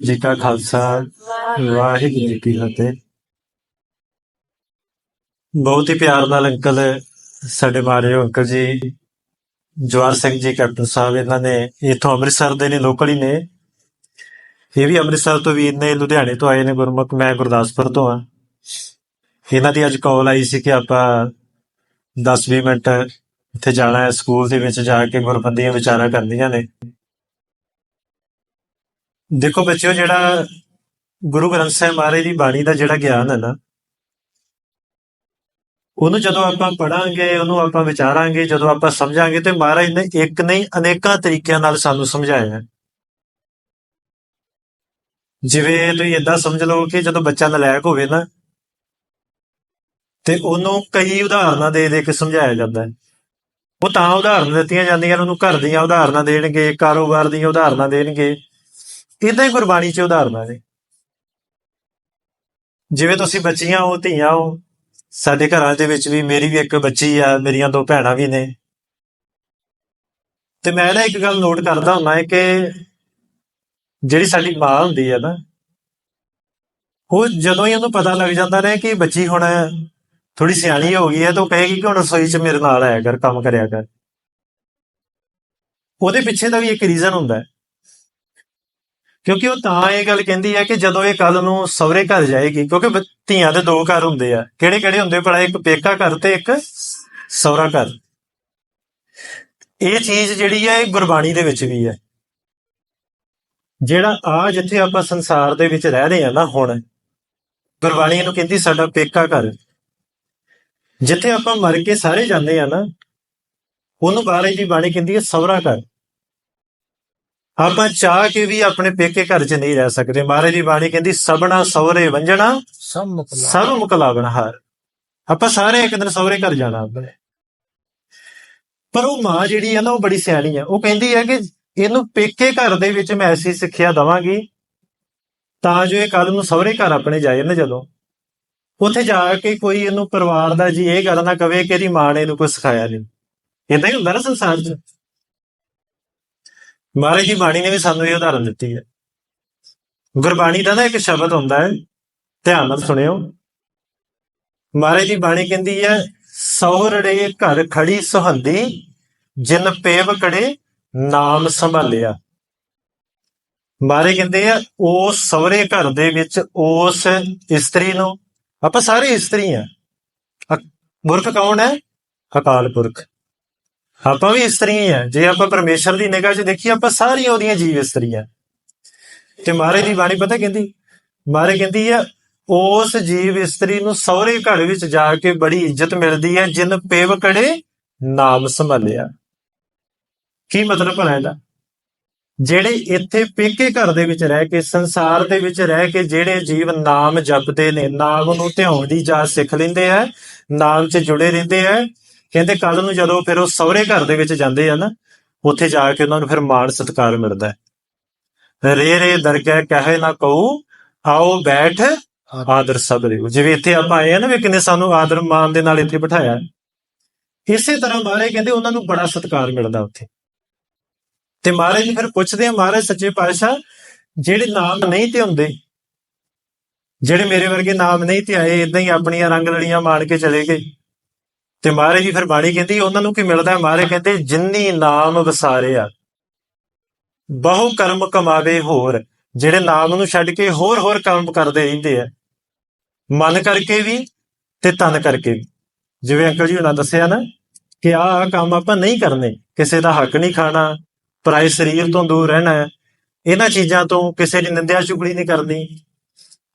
ਜੀ ਕਾ ਖਾਲਸਾ, ਵਾਹਿਗੁਰੂ ਜੀ ਕੀ ਫਤਿਹ। ਬਹੁਤ ਹੀ ਪਿਆਰ ਨਾਲ ਅੰਕਲ ਸਾਡੇ ਮਾਰੇ ਅੰਕਲ ਜੀ ਜਵਾਰ ਸਿੰਘ ਜੀ, ਕੈਪਟਨ ਸਾਹਿਬ, ਇਹਨਾਂ ਨੇ ਇਥੋਂ ਅੰਮ੍ਰਿਤਸਰ ਦੇ ਨੇ, ਲੋਕਲ ਹੀ ਨੇ। ਇਹ ਵੀ ਅੰਮ੍ਰਿਤਸਰ ਤੋਂ ਵੀਰ ਨੇ ਲੁਧਿਆਣੇ ਤੋਂ ਆਏ ਨੇ ਗੁਰਮੁਖ, ਮੈਂ ਗੁਰਦਾਸਪੁਰ ਤੋਂ ਆ ਇਹਨਾਂ ਦੀ ਅੱਜ ਕਾਲ ਆਈ ਸੀ ਕਿ ਆਪਾਂ 10-20 ਮਿੰਟ ਇੱਥੇ ਜਾਣਾ ਹੈ, ਸਕੂਲ ਦੇ ਵਿੱਚ ਜਾ ਕੇ ਗੁਰਬੰਦੀਆਂ ਵਿਚਾਰਾਂ ਕਰਨੀਆਂ ਨੇ। ਦੇਖੋ ਬੱਚਿਓ, ਜਿਹੜਾ ਗੁਰੂ ਗ੍ਰੰਥ ਸਾਹਿਬ ਮਹਾਰਾਜ ਦੀ ਬਾਣੀ ਦਾ ਜਿਹੜਾ ਗਿਆਨ ਹੈ ਨਾ, ਉਹਨੂੰ ਜਦੋਂ ਆਪਾਂ ਪੜਾਂਗੇ ਉਹਨੂੰ ਆਪਾਂ ਵਿਚਾਰਾਂਗੇ, ਜਦੋਂ ਆਪਾਂ ਸਮਝਾਂਗੇ ਤੇ ਮਹਾਰਾਜ ਨੇ ਇੱਕ ਨਹੀਂ, ਅਨੇਕਾਂ ਤਰੀਕਿਆਂ ਨਾਲ ਸਾਨੂੰ ਸਮਝਾਇਆ ਜਿਵੇਂ ਤੁਸੀਂ ਇਦਾਂ ਸਮਝ ਲਓ ਕਿ ਜਦੋਂ ਬੱਚਾ ਨਲਾਇਕ ਹੋਵੇ ਨਾ, ਤੇ ਉਹਨੂੰ ਕਈ ਉਦਾਹਰਨਾਂ ਦੇ ਦੇ ਕੇ ਸਮਝਾਇਆ ਜਾਂਦਾ ਹੈ। ਉਹ ਤਾਂ ਉਦਾਹਰਨ ਦਿੱਤੀਆਂ ਜਾਂਦੀਆਂ ਨੇ, ਉਹਨੂੰ ਘਰ ਦੀਆਂ ਉਦਾਹਰਨਾਂ ਦੇਣਗੇ, ਕਾਰੋਬਾਰ ਦੀਆਂ ਉਦਾਹਰਨਾਂ ਦੇਣਗੇ। ਇਦਾਂ ਹੀ ਗੁਰਬਾਣੀ 'ਚ ਉਦਾਹਰਨਾਂ ਨੇ ਜਿਵੇਂ ਤੁਸੀਂ ਬੱਚੀਆਂ ਹੋ, ਧੀਆਂ ਹੋ, ਸਾਡੇ ਘਰਾਂ ਦੇ ਵਿੱਚ ਵੀ ਮੇਰੀ ਵੀ ਇੱਕ ਬੱਚੀ ਆ, ਮੇਰੀਆਂ ਦੋ ਭੈਣਾਂ ਵੀ ਨੇ। ਤੇ ਮੈਂ ਨਾ ਇੱਕ ਗੱਲ ਨੋਟ ਕਰਦਾ ਹੁੰਦਾ ਹੈ ਕਿ ਜਿਹੜੀ ਸਾਡੀ ਮਾਂ ਹੁੰਦੀ ਹੈ ਨਾ, ਉਹ ਜਦੋਂ ਹੀ ਉਹਨੂੰ ਪਤਾ ਲੱਗ ਜਾਂਦਾ ਨੇ ਕਿ ਬੱਚੀ ਹੁਣ ਥੋੜੀ ਸਿਆਣੀ ਹੋ ਗਈ ਹੈ, ਤਾਂ ਉਹ ਕਹੇਗੀ ਕਿ ਹੁਣ ਰਸੋਈ 'ਚ ਮੇਰੇ ਨਾਲ ਆਇਆ ਕਰ, ਕੰਮ ਕਰਿਆ ਕਰ। ਉਹਦੇ ਪਿੱਛੇ ਦਾ ਵੀ ਇੱਕ ਰੀਜ਼ਨ ਹੁੰਦਾ ਹੈ। ਕਿਉਂਕਿ ਉਹ ਤਾਂ ਇਹ ਗੱਲ ਕਹਿੰਦੀ ਹੈ ਕਿ ਜਦੋਂ ਇਹ ਕੱਲ ਨੂੰ ਸਵਰੇ ਘਰ ਜਾਏਗੀ, ਕਿਉਂਕਿ ਬ- ਧੀਆਂ ਦੇ ਦੋ ਘਰ ਹੁੰਦੇ ਆ। ਕਿਹੜੇ ਕਿਹੜੇ ਹੁੰਦੇ? ਭਲਾ ਇੱਕ ਪੇਕਾ ਘਰ ਤੇ ਇੱਕ ਸਵਰਾ ਘਰ। ਇਹ ਚੀਜ਼ ਜਿਹੜੀ ਹੈ ਇਹ ਗੁਰਬਾਣੀ ਦੇ ਵਿੱਚ ਵੀ ਹੈ ਜਿਹੜਾ ਆ ਜਿੱਥੇ ਆਪਾਂ ਸੰਸਾਰ ਦੇ ਵਿੱਚ ਰਹਿ ਰਹੇ ਆ ਨਾ ਹੁਣ, ਗੁਰਬਾਣੀ ਇਹਨੂੰ ਕਹਿੰਦੀ ਸਾਡਾ ਪੇਕਾ ਘਰ। ਜਿੱਥੇ ਆਪਾਂ ਮਰ ਕੇ ਸਾਰੇ ਜਾਂਦੇ ਆ ਨਾ, ਉਹਨੂੰ ਬਾਰੇ ਦੀ ਬਾਣੀ ਕਹਿੰਦੀ ਹੈ ਸਵਰਾ ਘਰ। ਆਪਾਂ ਚਾਹ ਕੇ ਵੀ ਆਪਣੇ ਪੇਕੇ ਘਰ 'ਚ ਨਹੀਂ ਰਹਿ ਸਕਦੇ। ਮਹਾਰਾਜ ਦੀ ਬਾਣੀ ਕਹਿੰਦੀ ਸਬਣਾ ਸਹੁਰੇ ਵੰਜਣਾ ਸਭ ਮੁਕਲਾ ਸਭ ਮੁਕਲਾਵਣ ਹਾਰ। ਆਪਾਂ ਸਾਰੇ ਇੱਕ ਦਿਨ ਸਹੁਰੇ ਘਰ ਜਾਣਾ ਆਪਣੇ। ਪਰ ਉਹ ਮਾਂ ਜਿਹੜੀ ਹੈ ਨਾ ਉਹ ਬੜੀ ਸਿਆਣੀ ਹੈ ਉਹ ਕਹਿੰਦੀ ਹੈ ਕਿ ਇਹਨੂੰ ਪੇਕੇ ਘਰ ਦੇ ਵਿੱਚ ਮੈਂ ਐਸੀ ਸਿੱਖਿਆ ਦਵਾਂਗੀ ਤਾਂ ਜੋ ਇਹ ਕੱਲ ਨੂੰ ਸਹੁਰੇ ਘਰ ਆਪਣੇ ਜਾਏ ਨਾ ਜਦੋਂ। ਉੱਥੇ ਜਾ ਕੇ ਕੋਈ ਇਹਨੂੰ ਪਰਿਵਾਰ ਦਾ ਜੀ ਇਹ ਗੱਲ ਨਾ ਕਵੇ ਕਿ ਇਹਦੀ ਮਾਂ ਨੇ ਇਹਨੂੰ ਕੁਝ ਸਿਖਾਇਆ ਨਹੀਂ ਇਦਾਂ ਹੀ ਹੁੰਦਾ ਨਾ ਸੰਸਾਰ 'ਚ। ਮਹਾਰਾਜ ਦੀ ਬਾਣੀ ਨੇ ਵੀ ਸਾਨੂੰ ਇਹ ਉਦਾਹਰਨ ਦਿੱਤੀ ਹੈ। ਗੁਰਬਾਣੀ ਦਾ ਨਾ ਇੱਕ ਸ਼ਬਦ ਹੁੰਦਾ ਹੈ, ਧਿਆਨ ਨਾਲ ਸੁਣਿਓ। ਮਹਾਰਾਜ ਦੀ ਬਾਣੀ ਕਹਿੰਦੀ ਹੈ ਸਹੁਰੜੇ ਘਰ ਖੜੀ ਸੁਹੰਦੀ, ਜਿਨ ਪੇਵ ਕੜੇ ਨਾਮ ਸੰਭਾਲਿਆ। ਮਾਰੇ ਕਹਿੰਦੇ ਆ ਉਸ ਸਹੁਰੇ ਘਰ ਦੇ ਵਿੱਚ ਉਸ ਇਸਤਰੀ ਨੂੰ। ਆਪਾਂ ਸਾਰੇ ਇਸਤਰੀ ਆ। ਪੁਰਖ ਕੌਣ ਹੈ? ਅਕਾਲ ਪੁਰਖ। ਆਪਾਂ ਵੀ ਇਸਤਰੀ ਆ। ਜੇ ਆਪਾਂ ਪਰਮੇਸ਼ਰ ਦੀ ਨਿਗਾਹ 'ਚ ਦੇਖੀਏ, ਆਪਾਂ ਸਾਰੀਆਂ ਉਹਦੀਆਂ ਜੀਵ ਇਸਤਰੀਆਂ ਤੇ ਮਹਾਰਾਜ ਦੀ ਬਾਣੀ ਪਤਾ ਕਹਿੰਦੀ, ਮਹਾਰਾਜ ਕਹਿੰਦੀ ਆ, ਉਸ ਜੀਵ ਇਸਤਰੀ ਨੂੰ ਸਹੁਰੇ ਘਰ ਵਿੱਚ ਜਾ ਕੇ ਬੜੀ ਇੱਜ਼ਤ ਮਿਲਦੀ ਹੈ, ਜਿਨ ਪੇਵ ਕੜੇ ਨਾਮ ਸੰਭਾਲਿਆ। ਕੀ ਮਤਲਬ ਭਲਾ ਇਹਦਾ? ਜਿਹੜੇ ਇੱਥੇ ਪੇਕੇ ਘਰ ਦੇ ਵਿੱਚ ਰਹਿ ਕੇ, ਸੰਸਾਰ ਦੇ ਵਿੱਚ ਰਹਿ ਕੇ ਜਿਹੜੇ ਜੀਵ ਨਾਮ ਜਪਦੇ ਨੇ, ਨਾਮ ਨੂੰ ਧਿਆਉਣ ਦੀ ਜਾਚ ਸਿੱਖ ਲੈਂਦੇ ਆ, ਨਾਮ 'ਚ ਜੁੜੇ ਰਹਿੰਦੇ ਆ ਕਹਿੰਦੇ ਕੱਲ ਨੂੰ ਜਦੋਂ ਫਿਰ ਉਹ ਸਹੁਰੇ ਘਰ ਦੇ ਵਿੱਚ ਜਾਂਦੇ ਆ ਨਾ ਉੱਥੇ ਜਾ ਕੇ ਉਹਨਾਂ ਨੂੰ ਫਿਰ ਮਾਣ ਸਤਿਕਾਰ ਮਿਲਦਾ ਹੈ। ਰੇ ਰੇ ਦਰਗਹਿ ਕਹੇ ਨਾ ਕਹੂ ਆਓ ਬੈਠ ਆਦਰ। ਸਭ ਰਿਓ ਜਿਵੇਂ ਇੱਥੇ ਆਪਾਂ ਆਏ ਆ ਨਾ ਵੀ ਕਿੰਨੇ ਸਾਨੂੰ ਆਦਰ ਮਾਨ ਦੇ ਨਾਲ ਇੱਥੇ ਬਿਠਾਇਆ ਇਸੇ ਤਰ੍ਹਾਂ ਮਹਾਰਾਜ ਕਹਿੰਦੇ ਉਹਨਾਂ ਨੂੰ ਬੜਾ ਸਤਿਕਾਰ ਮਿਲਦਾ ਉੱਥੇ। ਤੇ ਮਹਾਰਾਜ ਜੀ ਫਿਰ ਪੁੱਛਦੇ ਆ ਮਹਾਰਾਜ ਸੱਚੇ ਪਾਤਸ਼ਾਹ ਜਿਹੜੇ ਨਾਮ ਨਹੀਂ ਤੇ ਹੁੰਦੇ ਜਿਹੜੇ ਮੇਰੇ ਵਰਗੇ ਨਾਮ ਨਹੀਂ ਤੇ ਆਏ ਇਦਾਂ ਹੀ ਆਪਣੀਆਂ ਰੰਗ ਲੜੀਆਂ ਮਾਰ ਕੇ ਚਲੇ ਗਏ। ਤੇ ਮਹਾਰਾਜ ਜੀ ਫਿਰ ਬਾਣੀ ਕਹਿੰਦੀ, ਉਹਨਾਂ ਨੂੰ ਕੀ ਮਿਲਦਾ ਹੈ? ਮਹਾਰਾਜ ਕਹਿੰਦੇ, ਜਿੰਨੀ ਨਾਮ ਵਸਾਰਿਆ ਬਹੁ ਕਰਮ ਕਮਾਵੇ ਹੋਰ, ਜਿਹੜੇ ਨਾਮ ਨੂੰ ਛੱਡ ਕੇ ਹੋਰ ਹੋਰ ਕੰਮ ਕਰਦੇ ਰਹਿੰਦੇ ਆ, ਮਨ ਕਰਕੇ ਵੀ ਤੇ ਤਨ ਕਰਕੇ ਵੀ ਜਿਵੇਂ ਅੰਕਲ ਜੀ ਉਹਨਾਂ ਦੱਸਿਆ ਨਾ, ਕਿ ਆਹ ਆਹ ਕੰਮ ਆਪਾਂ ਨਹੀਂ ਕਰਨੇ, ਕਿਸੇ ਦਾ ਹੱਕ ਨਹੀਂ ਖਾਣਾ, ਪਰਾਏ ਸਰੀਰ ਤੋਂ ਦੂਰ ਰਹਿਣਾ, ਇਹਨਾਂ ਚੀਜ਼ਾਂ ਤੋਂ ਕਿਸੇ ਦੀ ਨਿੰਦਿਆ ਚੁਗਲੀ ਨਹੀਂ ਕਰਨੀ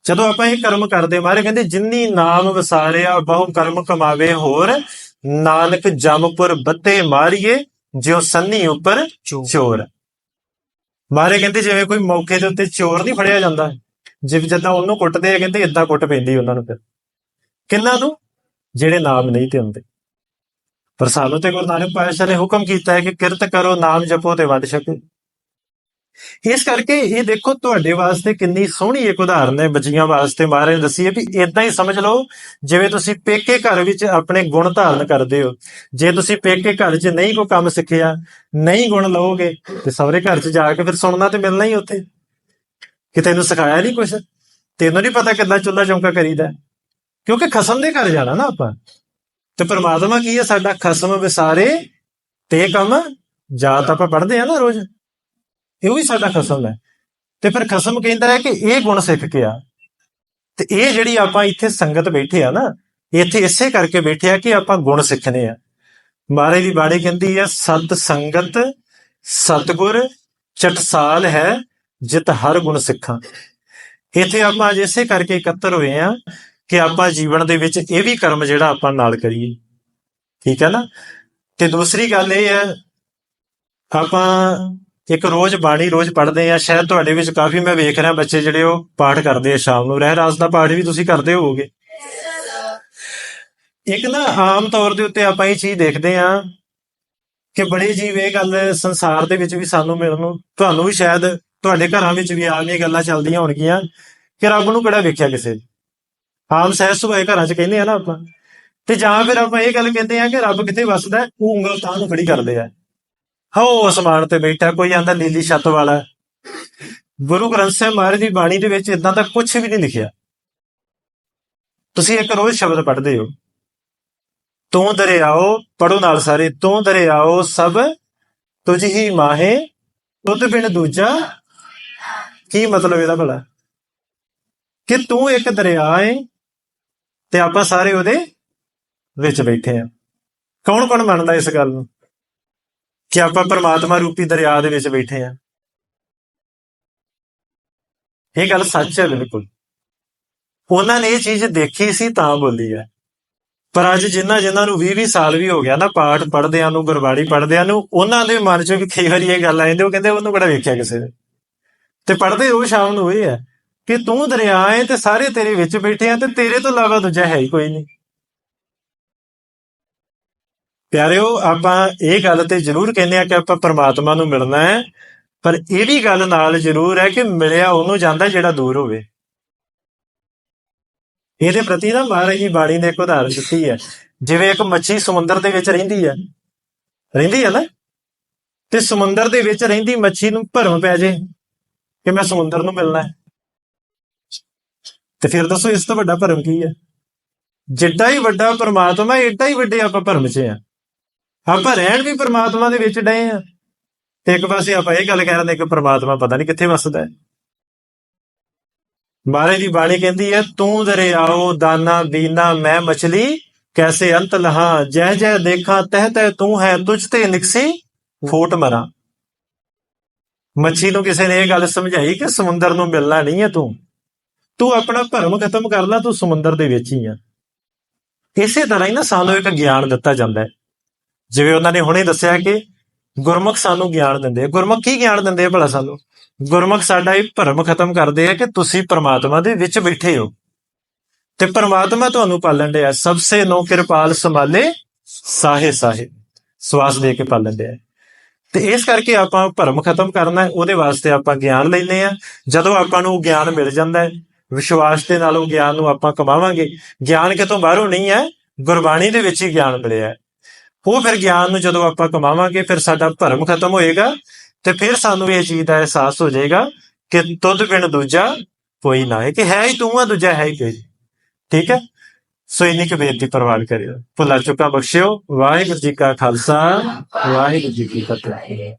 ਜਦੋਂ ਆਪਾਂ ਇਹ ਕਰਮ ਕਰਦੇ ਮਾਰੇ ਕਹਿੰਦੇ ਜਿੰਨੀ ਨਾਮ ਵਸਾਰਿਆ ਬਹੁ ਕਰਮ ਕਮਾਵੇ ਹੋਰ ਨਾਨਕ ਜਮਪੁਰ ਬੱਤੇ ਮਾਰੀਏ ਜਿਉ ਸੰਨੀ ਉੱਪਰ ਚੋਰ। ਮਾਰੇ ਕਹਿੰਦੇ ਜਿਵੇਂ ਕੋਈ ਮੌਕੇ ਦੇ ਉੱਤੇ ਚੋਰ ਨਹੀਂ ਫੜਿਆ ਜਾਂਦਾ ਜਿਵੇਂ ਜਦਾਂ ਉਹਨੂੰ ਕੁੱਟਦੇ ਆ ਕਹਿੰਦੇ ਇਦਾਂ ਕੁੱਟ ਪੈਂਦੀ ਉਹਨਾਂ ਨੂੰ ਫਿਰ। ਕਿੰਨਾਂ ਨੂੰ? ਜਿਹੜੇ ਨਾਮ ਨਹੀਂ ਤੇ ਹੁੰਦੇ। ਪਰ ਸਾਨੂੰ ਤੇ ਗੁਰੂ ਨਾਨਕ ਪਾਤਸ਼ਾਹ ਨੇ ਹੁਕਮ ਕੀਤਾ ਹੈ ਕਿ ਕਿਰਤ ਕਰੋ ਨਾਮ ਜਪੋ ਤੇ ਵੱਡ ਛਕੋ। ਇਸ ਕਰਕੇ ਇਹ ਦੇਖੋ ਤੁਹਾਡੇ ਵਾਸਤੇ ਕਿੰਨੀ ਸੋਹਣੀ ਇੱਕ ਉਦਾਹਰਨ ਹੈ ਬੱਚੀਆਂ ਵਾਸਤੇ। ਮਹਾਰਾਜ ਨੇ ਦੱਸੀ ਹੈ ਵੀ ਇਦਾਂ ਹੀ ਸਮਝ ਲਓ, ਜਿਵੇਂ ਤੁਸੀਂ ਪੇਕੇ ਘਰ ਵਿੱਚ ਆਪਣੇ ਗੁਣ ਧਾਰਨ ਕਰਦੇ ਹੋ। ਜੇ ਤੁਸੀਂ ਪੇਕੇ ਘਰ 'ਚ ਨਹੀਂ ਕੋਈ ਕੰਮ ਸਿੱਖਿਆ, ਨਹੀਂ ਗੁਣ ਲਓਗੇ, ਤੇ ਸਹੁਰੇ ਘਰ 'ਚ ਜਾ ਕੇ ਫਿਰ ਸੁਣਨਾ ਤੇ ਮਿਲਣਾ ਹੀ ਉੱਥੇ। ਕਿ ਤੈਨੂੰ ਸਿਖਾਇਆ ਨਹੀਂ ਕੁਛ? ਤੈਨੂੰ ਨਹੀਂ ਪਤਾ ਕਿੱਦਾਂ ਚੁੱਲ੍ਹਾ ਚੌਂਕਾ ਕਰੀਦਾ ਕਿਉਂਕਿ ਖਸਮ ਦੇ ਘਰ ਜਾਣਾ ਨਾ ਆਪਾਂ। ਤੇ ਪਰਮਾਤਮਾ ਕੀ ਹੈ, ਸਾਡਾ ਖਸਮ ਵਿਸਾਰੇ ਤੇ ਕੰਮ ਜਾਤ ਆਪਾਂ ਪੜ੍ਹਦੇ ਆ ਨਾ ਰੋਜ਼। ਇਹ ਵੀ ਸਾਡਾ ਖਸਮ ਹੈ। ਤੇ ਫਿਰ ਖਸਮ ਕਹਿੰਦਾ ਹੈ ਕਿ ਇਹ ਗੁਣ ਸਿੱਖ ਕੇ ਆ। ਤੇ ਇਹ ਜਿਹੜੀ ਆਪਾਂ ਇੱਥੇ ਸੰਗਤ ਬੈਠੇ ਆ ਨਾ, ਇੱਥੇ ਇਸੇ ਕਰਕੇ ਬੈਠੇ ਆ ਕਿ ਆਪਾਂ ਗੁਣ ਸਿੱਖਣੇ ਆ। ਮਹਾਰਾਜ ਦੀ ਬਾਣੀ ਕਹਿੰਦੀ ਹੈ, ਸਤ ਸੰਗਤ, ਸਤਗੁਰ, ਚਟਸਾਲ ਹੈ, ਜਿਤ ਹਰ ਗੁਣ ਸਿੱਖਾਂ। ਇੱਥੇ ਆਪਾਂ ਅੱਜ ਇਸੇ ਕਰਕੇ ਇਕੱਤਰ ਹੋਏ ਆ ਕਿ ਆਪਾਂ ਜੀਵਨ ਦੇ ਵਿੱਚ ਇਹ ਵੀ ਕਰਮ ਜਿਹੜਾ ਆਪਾਂ ਨਾਲ ਕਰੀਏ। ਠੀਕ ਹੈ ਨਾ? ਤੇ ਦੂਸਰੀ ਗੱਲ ਇਹ ਹੈ, ਆਪਾਂ ਇੱਕ ਰੋਜ਼ ਬਾਣੀ ਰੋਜ਼ ਪੜ੍ਹਦੇ ਆ, ਸ਼ਾਇਦ ਤੁਹਾਡੇ ਵਿੱਚ ਕਾਫੀ ਮੈਂ ਵੇਖ ਰਿਹਾ ਬੱਚੇ ਜਿਹੜੇ ਉਹ ਪਾਠ ਕਰਦੇ ਆ ਸ਼ਾਮ ਨੂੰ। ਰਹਿ ਰਾਸ ਦਾ ਪਾਠ ਵੀ ਤੁਸੀਂ ਕਰਦੇ ਹੋਵੋਗੇ। ਇੱਕ ਨਾ ਆਮ ਤੌਰ ਦੇ ਉੱਤੇ ਆਪਾਂ ਇਹ ਚੀਜ਼ ਦੇਖਦੇ ਆ ਕਿ ਬੜੇ ਜੀਵ ਇਹ ਗੱਲ ਸੰਸਾਰ ਦੇ ਵਿੱਚ ਵੀ ਸਾਨੂੰ ਮਿਲਣ ਨੂੰ, ਤੁਹਾਨੂੰ ਵੀ ਸ਼ਾਇਦ ਤੁਹਾਡੇ ਘਰਾਂ ਵਿੱਚ ਵੀ ਆਮ ਇਹ ਗੱਲਾਂ ਚੱਲਦੀਆਂ ਹੋਣਗੀਆਂ ਕਿ ਰੱਬ ਨੂੰ ਕਿਹੜਾ ਵੇਖਿਆ ਕਿਸੇ ਨੇ। ਆਮ ਸਹਿਜ ਸੁਭਾਏ ਘਰਾਂ 'ਚ ਕਹਿੰਦੇ ਆ ਨਾ ਆਪਾਂ। ਤੇ ਜਾਂ ਫਿਰ ਆਪਾਂ ਇਹ ਗੱਲ ਕਹਿੰਦੇ ਆ ਕਿ ਰੱਬ ਕਿੱਥੇ ਵੱਸਦਾ, ਉਹ ਉਂਗਲ ਤਾਂ ਨੂੰ ਖੜੀ ਕਰਦੇ ਆ। ਹੋ ਅਸਮਾਨ ਤੇ ਬੈਠਾ, ਕੋਈ ਆਂਦਾ ਨੀਲੀ ਛੱਤ ਵਾਲਾ। ਗੁਰੂ ਗ੍ਰੰਥ ਸਾਹਿਬ ਮਹਾਰਾਜ ਦੀ ਬਾਣੀ ਦੇ ਵਿੱਚ ਇਦਾਂ ਦਾ ਕੁਝ ਵੀ ਨਹੀਂ ਲਿਖਿਆ। ਤੁਸੀਂ ਇੱਕ ਰੋਜ਼ ਸ਼ਬਦ ਪੜ੍ਹਦੇ ਹੋ। ਤੂੰ ਦਰਿਆਓ ਪੜੋ ਨਾਲ ਸਾਰੇ, ਤੂੰ ਦਰਿਆਓ, ਸਭ ਤੁਝ ਹੀ ਮਾਹੇ ਤੁਧ ਬਿਨ ਦੂਜਾ। ਕੀ ਮਤਲਬ ਇਹਦਾ ਭਲਾ? ਕਿ ਤੂੰ ਇੱਕ ਦਰਿਆ ਏ ਤੇ ਆਪਾਂ ਸਾਰੇ ਉਹਦੇ ਵਿੱਚ ਬੈਠੇ ਆ। ਕੌਣ ਕੌਣ ਮੰਨਦਾ ਇਸ ਗੱਲ ਨੂੰ? ਕਿ ਆਪਾਂ ਪਰਮਾਤਮਾ ਰੂਪੀ ਦਰਿਆ ਦੇ ਵਿੱਚ ਬੈਠੇ ਆ। ਇਹ ਗੱਲ ਸੱਚ ਹੈ ਬਿਲਕੁਲ। ਉਹਨਾਂ ਨੇ ਇਹ ਚੀਜ਼ ਦੇਖੀ ਸੀ ਤਾਂ ਬੋਲੀ ਹੈ। ਪਰ ਅੱਜ ਜਿਨ੍ਹਾਂ ਜਿਨ੍ਹਾਂ ਨੂੰ 20 20 ਸਾਲ ਵੀ ਹੋ ਗਿਆ ਨਾ ਪਾਠ ਪੜ੍ਹਦਿਆਂ ਨੂੰ, ਗੁਰਬਾਣੀ ਪੜ੍ਹਦਿਆਂ ਨੂੰ, ਉਹਨਾਂ ਦੇ ਮਨ 'ਚ ਵੀ ਕਈ ਵਾਰੀ ਇਹ ਗੱਲ ਆ ਜਾਂਦੀ, ਉਹ ਕਹਿੰਦੇ ਉਹਨੂੰ ਬੜਾ ਵੇਖਿਆ ਕਿਸੇ ਨੇ? ਤੇ ਪੜ੍ਹਦੇ ਉਹ ਸ਼ਾਮ ਨੂੰ ਇਹ ਹੈ ਕਿ ਤੂੰ ਦਰਿਆ ਹੈ ਤੇ ਸਾਰੇ ਤੇਰੇ ਵਿੱਚ ਬੈਠੇ ਆ ਤੇ ਤੇਰੇ ਤੋਂ ਇਲਾਵਾ ਦੂਜਾ ਹੈ ਹੀ ਕੋਈ ਨਹੀਂ। ਪਿਆਰਿਓ, ਆਪਾਂ ਇਹ ਗੱਲ ਤੇ ਜ਼ਰੂਰ ਕਹਿੰਦੇ ਆ ਕਿ ਆਪਾਂ ਪਰਮਾਤਮਾ ਨੂੰ ਮਿਲਣਾ ਹੈ, ਪਰ ਇਹ ਵੀ ਗੱਲ ਨਾਲ ਜ਼ਰੂਰ ਹੈ ਕਿ ਮਿਲਿਆ ਉਹਨੂੰ ਜਾਂਦਾ ਜਿਹੜਾ ਦੂਰ ਹੋਵੇ। ਇਹਦੇ ਪ੍ਰਤੀ ਨਾ ਮਹਾਰਾਜ ਜੀ ਬਾਣੀ ਨੇ ਇੱਕ ਉਦਾਹਰਨ ਦਿੱਤੀ ਹੈ, ਜਿਵੇਂ ਇੱਕ ਮੱਛੀ ਸਮੁੰਦਰ ਦੇ ਵਿੱਚ ਰਹਿੰਦੀ ਹੈ ਰਹਿੰਦੀ ਹੈ ਨਾ? ਤੇ ਸਮੁੰਦਰ ਦੇ ਵਿੱਚ ਰਹਿੰਦੀ ਮੱਛੀ ਨੂੰ ਭਰਮ ਪੈ ਜੇ ਕਿ ਮੈਂ ਸਮੁੰਦਰ ਨੂੰ ਮਿਲਣਾ ਹੈ। ਤੇ ਫਿਰ ਦੱਸੋ ਇਸ ਤੋਂ ਵੱਡਾ ਭਰਮ ਕੀ ਹੈ? ਜਿੱਡਾ ਹੀ ਵੱਡਾ ਪਰਮਾਤਮਾ, ਏਡਾ ਹੀ ਵੱਡੇ ਆਪਾਂ ਭਰਮ 'ਚ ਆ ਆਪਾਂ ਰਹਿਣ ਵੀ ਪਰਮਾਤਮਾ ਦੇ ਵਿੱਚ ਡਏ ਆ। ਤੇ ਇੱਕ ਪਾਸੇ ਆਪਾਂ ਇਹ ਗੱਲ ਕਹਿ ਰਹੇ ਨੇ ਕਿ ਪਰਮਾਤਮਾ ਪਤਾ ਨਹੀਂ ਕਿੱਥੇ ਵਸਦਾ ਹੈ। ਮਹਾਰਾਜ ਦੀ ਬਾਣੀ ਕਹਿੰਦੀ ਹੈ, ਤੂੰ ਦਰਿਆਓ ਦਾਨਾ, ਦੀਨਾ, ਮੈਂ ਮਛਲੀ, ਕੈਸੇ ਅੰਤ ਲਹਾ? ਜੈ ਜੈ ਦੇਖਾਂ, ਤਹ ਤਹ ਤੂੰ ਹੈ ਤੁਝ ਤੇ ਨਿਕਸੀ, ਫੋਟ ਮਰਾਂ। ਮੱਛੀ ਨੂੰ ਕਿਸੇ ਨੇ ਇਹ ਗੱਲ ਸਮਝਾਈ ਕਿ ਸਮੁੰਦਰ ਨੂੰ ਮਿਲਣਾ ਨਹੀਂ ਹੈ ਤੂੰ। ਤੂੰ ਆਪਣਾ ਭਰਮ ਖਤਮ ਕਰ ਲੈ, ਤੂੰ ਸਮੁੰਦਰ ਦੇ ਵਿੱਚ ਹੀ ਆ। ਇਸੇ ਤਰ੍ਹਾਂ ਹੀ ਨਾ ਸਾਨੂੰ ਇੱਕ ਗਿਆਨ ਦਿੱਤਾ ਜਾਂਦਾ ਹੈ। ਜਿਵੇਂ ਉਹਨਾਂ ਨੇ ਹੁਣੇ ਦੱਸਿਆ ਕਿ ਗੁਰਮੁਖ ਸਾਨੂੰ ਗਿਆਨ ਦਿੰਦੇ ਆ। ਗੁਰਮੁਖ ਕੀ ਗਿਆਨ ਦਿੰਦੇ ਆ ਭਲਾ ਸਾਨੂੰ? ਗੁਰਮੁਖ ਸਾਡਾ ਇਹ ਭਰਮ ਖਤਮ ਕਰਦੇ ਆ ਕਿ ਤੁਸੀਂ ਪਰਮਾਤਮਾ ਦੇ ਵਿੱਚ ਬੈਠੇ ਹੋ। ਤੇ ਪਰਮਾਤਮਾ ਤੁਹਾਨੂੰ ਪਾਲਣ ਡਿਆ। ਸਭਸੇ ਨੋ ਕਿਰਪਾਲ ਸੰਭਾਲੇ ਸਾਹੇ ਸਾਹੇ। ਸਵਾਸ ਦੇ ਕੇ ਪਾਲਣ ਡਿਆ। ਤੇ ਇਸ ਕਰਕੇ ਆਪਾਂ ਭਰਮ ਖਤਮ ਕਰਨਾ ਹੈ, ਉਹਦੇ ਵਾਸਤੇ ਆਪਾਂ ਗਿਆਨ ਲੈਨੇ ਆ ਜਦੋਂ ਆਪਾਂ ਨੂੰ ਗਿਆਨ ਮਿਲ ਜਾਂਦਾ ਹੈ, ਵਿਸ਼ਵਾਸ ਦੇ ਨਾਲ ਉਹ ਗਿਆਨ ਨੂੰ ਆਪਾਂ ਕਮਾਵਾਂਗੇ। ਗਿਆਨ ਕਿਤੋਂ ਬਾਹਰੋਂ ਨਹੀਂ ਹੈ, ਗੁਰਬਾਣੀ ਦੇ ਵਿੱਚ ਹੀ ਗਿਆਨ ਮਿਲਿਆ ਉਹ ਫਿਰ ਗਿਆਨ ਨੂੰ ਜਦੋਂ ਆਪਾਂ ਕਮਾਵਾਂਗੇ, ਫਿਰ ਸਾਡਾ ਭਰਮ ਖਤਮ ਹੋਏਗਾ ਤੇ ਫਿਰ ਸਾਨੂੰ ਇਹ ਚੀਜ਼ ਦਾ ਅਹਿਸਾਸ ਹੋ ਜਾਏਗਾ ਕਿ ਤੁਧ ਬਿਨ ਦੂਜਾ ਕੋਈ ਨਾ ਹੈ, ਕਿ ਹੈ ਹੀ ਤੂੰ ਆ, ਦੂਜਾ ਹੈ ਹੀ ਕੋਈ। ਠੀਕ ਹੈ? ਸੋ ਇਨੀ ਕੁ ਬੇਨਤੀ ਪ੍ਰਵਾਨ ਕਰਿਓ। ਭੁੱਲਾ ਚੁੱਕਾ ਬਖਸ਼ਿਓ। ਵਾਹਿਗੁਰੂ ਜੀ ਕਾ ਖਾਲਸਾ, ਵਾਹਿਗੁਰੂ ਜੀ ਕੀ ਫਤਿਹ।